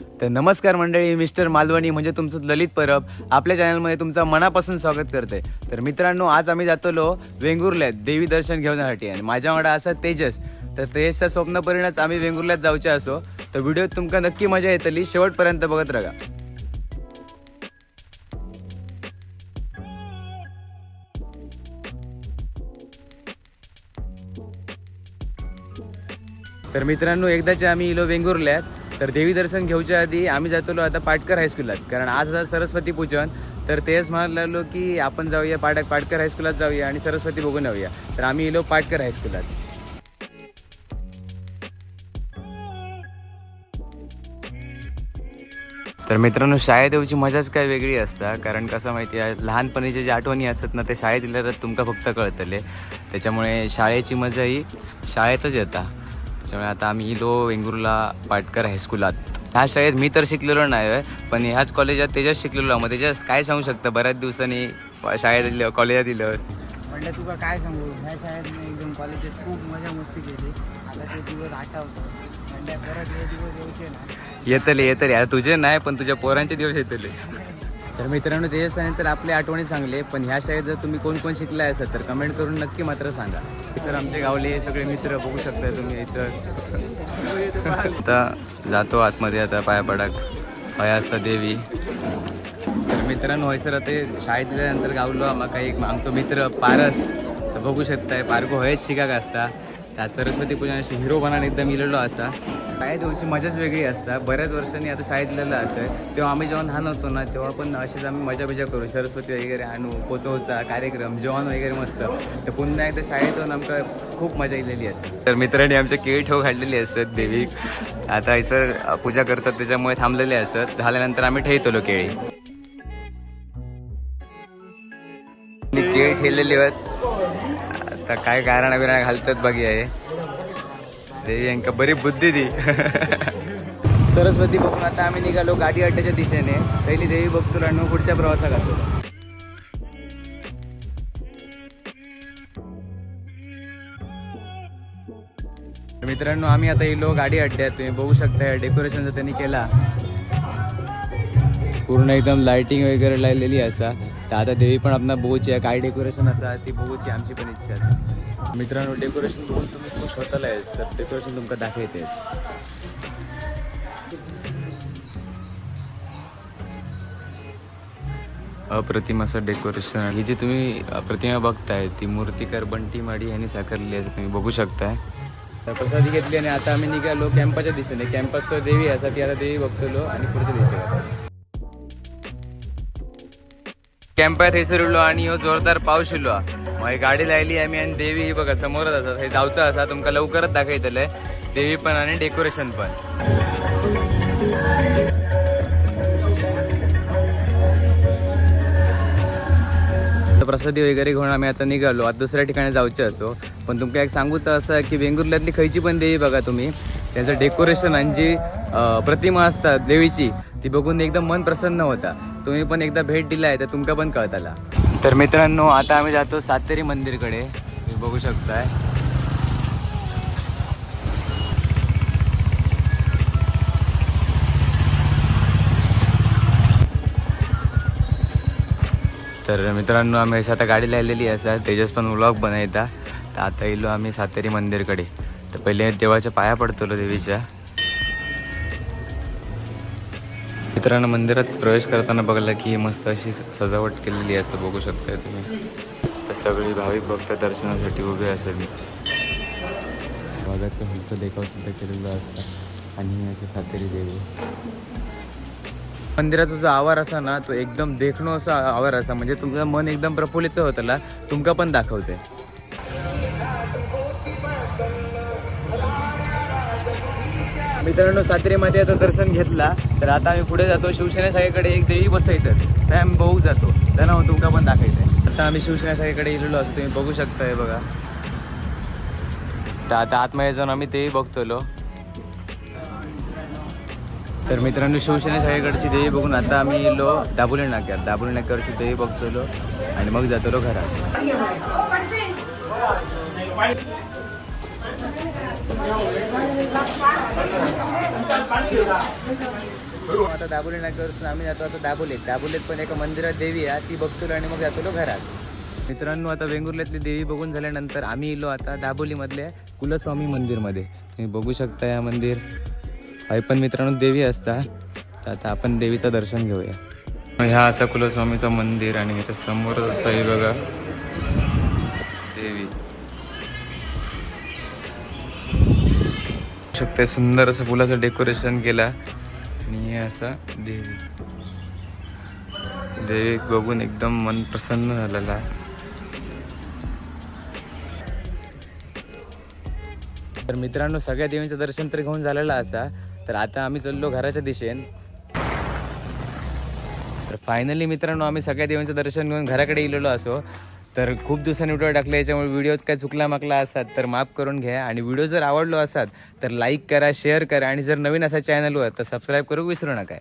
तर नमस्कार मंडळी मिस्टर मालवणी म्हणजे तुमचं ललित परब. आपल्या चॅनलमध्ये तुमचं मनापासून स्वागत करते. तर मित्रांनो आज आम्ही जातलो वेंगुर्ल्यात देवी दर्शन घेण्यासाठी. आणि माझ्या वाडा असा तेजस. तर तेजचा स्वप्न परिणाम आम्ही वेंगुर्ल्यात जाऊचे असो. तर व्हिडिओत तुमका नक्की मजा येतली. शेवटपर्यंत बघत राहा. तर मित्रांनो एकदाचे आम्ही इलो वेंगुर्ल्यात. तर देवी दर्शन घेऊच्या आधी आम्ही जातलो आता पाटकर हायस्कूलात कारण आज आता सरस्वती पूजन. तर तेच म्हणालो की आपण जाऊया पाट पाटकर हायस्कूलात जाऊया आणि सरस्वती बघून येऊया. तर आम्ही इलो पाटकर हायस्कूलात तर मित्रांनो शाळेत येऊची मजाच काय वेगळी असता. कारण कसं माहिती आहे लहानपणीच्या ज्या आठवणी असतात ना ते शाळेत दिल्या तुमका फक्त कळतले. त्याच्यामुळे शाळेची मजा ही शाळेतच येता. त्याच्यामुळे आता आम्ही इलो वेंगुर्ला पाटकर हायस्कूलात ह्या शाळेत मी तर शिकलेलो नाही पण ह्याच कॉलेजात त्याच्यात शिकलेलो. मग त्याच्यात काय सांगू शकता? बऱ्याच दिवसांनी शाळेत दिलं कॉलेजात दिलंस म्हणलं तुका काय सांगू? ह्या शाळेत मी एकदम कॉलेजात खूप मजा मस्ती केली. आता ते दिवस आठवतो परत हे दिवस येऊचे ना. येतले येतले. आता तुझे नाही पण तुझ्या पोरांचे दिवस येतले. तर मित्रांनो त्याच्यानंतर आपले आठवणी चांगले पण ह्या शाळेत जर तुम्ही कोण कोण शिकलाय असाल तर कमेंट करून नक्की मात्र सांगा. सर आमचे गावले सगळे मित्र बघू शकता तुम्ही सर. आता जातो आतमध्ये आता पाया पडाक. पाया असता देवी. तर मित्रांनो होय सर आता शाळेत दिल्यानंतर गावलो आम्हाला एक आमचो मित्र पारस तर बघू शकताय पारको होयच शिकाक असता. आज सरस्वती पूजनाशी हिरो बनान एकदम इलेलो असा शाळेत येऊची मजाच वेगळी असता बऱ्याच वर्षांनी आता शाळेत इलेलं असं तेव्हा आम्ही जेव्हा लहान होतो ना तेव्हा पण अशीच आम्ही मजा बिजा करू. सरस्वती वगैरे आणू पोचवचा कार्यक्रम जेवण वगैरे मस्त. तर पुन्हा एकदा शाळेत येऊन आमका खूप मजा येलेली असते तर मित्रांनी आमच्या केळी ठेव घातलेली असतात देवीक. आता सर पूजा करतात त्याच्यामुळे थांबलेले असतात झाल्यानंतर आम्ही ठेवतो केळी. केळी ठेवलेली आहेत. आता काय कारण बिराणा घालतात बघी आहे ते यांका बरी बुद्धी दी सरस्वती बघून आता आम्ही निघालो गाडी अड्ड्याच्या दिशेने. पहिली देवी बघतो आणि पुढच्या प्रवासात घालतो. मित्रांनो आम्ही आता येलो गाडी अड्ड्यात. तुम्ही बघू शकता डेकोरेशनचा त्यांनी केला. पूर्ण एकदम लाइटिंग वगैरे लावलेली असा. तर आता देवी पण आपण बोची आहे. काय डेकोरेशन असा ती बोची आमची पण इच्छा असा मित्रांनो डेकोरेशन बघून तुम्ही खुश होताला तर डेकोरेशन तुमका दाखवतेच अप्रतिम असं डेकोरेशन ही जी तुम्ही प्रतिमा बघताय ती मूर्तिकार बंटी माडी यांनी साकारलेली आहे तुम्ही बघू शकताय. तर प्रसादी घेतली आणि आता आम्ही निघालो कॅम्पाच्या दिशेने. कॅम्पसचं देवी असा ती आता देवी बघतो आणि पुढच्या दिशेला कॅम्पात थंयसर उरलो आणि ह्यो जोरदार पाऊस येलो मागीर गाडी लायली आम्ही आणि देवी ही बघा समोरच असा हे जावचं असा तुमका लवकरच दाखयतले देवी पण आणि डेकोरेशन पण. प्रसादी वगैरे घेऊन आम्ही आता निघालो. आता दुसऱ्या ठिकाणी जाऊचे असो. पण तुमका एक सांगूचं असं की वेंगुर्ल्यातली खयची पण देवी बघा तुम्ही. त्यांचं डेकोरेशन आणि जी प्रतिमा असतात देवीची ती बघून एकदम मन प्रसन्न होता. तुम्ही पण एकदा भेट दिला आहे तर तुमका पण कळताला. तर मित्रांनो आता आम्ही जातो सातेरी मंदिरकडे. तुम्ही बघू शकताय. तर मित्रांनो आम्ही अशी आता गाडी लावलेली असा तेजस पण व्लॉग बनवता. तर आता येलो आम्ही सातेरी मंदिरकडे. तर पहिले देवाच्या पाया पडतो देवीच्या. मित्रांनो मंदिरात प्रवेश करताना बघला की मस्त अशी सजावट केलेली आहे असं बघू शकताय तुम्ही. तर सगळी भाविक भक्त दर्शनासाठी उभे असेल वाघाचं हलकं देखाव सुद्धा केलेलं असतं. आणि असे सातेरी देवी. मंदिराचा जो आवार असा ना तो एकदम देखणो असा आवार असा म्हणजे तुमचं मन एकदम प्रफुल्लित होतला. तुमका पण दाखवते मित्रांनो सातेरीमध्ये आता दर्शन घेतला. तर आता आम्ही पुढे जातो. शिवसेना शाळेकडे एक देवी बसायचं ते आम्ही बघू जातो. त्यांना तुमका पण दाखवायचं आता आम्ही शिवसेना शाळेकडे गेलेलो असतो. तुम्ही बघू शकताय बघा. तर आता आतमध्ये जाऊन आम्ही तेही बघतोलो. तर मित्रांनो शिवसेना शाळेकडची देवी बघून आता आम्ही येलो दाबोली नाक्यात दाबोली नाक्यावरची देवी बघतोलो आणि मग जातो घरात. आता दाबोली नाक्यावरून आम्ही जातो आता दाबोलीत. दाबोलीत पण एका मंदिरात देवी आहे ती बघतो आणि मग जातो घरात. मित्रांनो आता वेंगुर्ल्यातली देवी बघून झाल्यानंतर आम्ही इलो आता दाबोलीमधल्या कुलस्वामी मंदिरमध्ये. तुम्ही बघू शकता या मंदिर. आई पण मित्रांनो देवी असता. तर आता आपण देवीचं दर्शन घेऊया. ह्या असा कुलस्वामीचं मंदिर आणि ह्याच्या समोरच असं हे बघा. शकते. सुंदर असं फुलाचं डेकोरेशन केला. आणि हे असं देवी. देवी बघून एकदम मन प्रसन्न झालेलं आहे. तर मित्रांनो सगळ्या देवींचं दर्शन तर घेऊन झालेलं असा. तर आता आम्ही चाललो घराच्या दिशेन. तर फायनली मित्रांनो आम्ही सगळ्या देवींचं दर्शन घेऊन घराकडे गेलेलो असो. तर खूप दिवसांनी व्हिडिओ टाकला याच्यामुळे व्हिडिओत काय चुकला माकला असतात तर माफ करून घ्या. आणि व्हिडिओ जर आवडलो असाल तर लाईक करा शेअर करा आणि जर नवीन असा चॅनलवर तर सबस्क्राईब करू विसरू नका.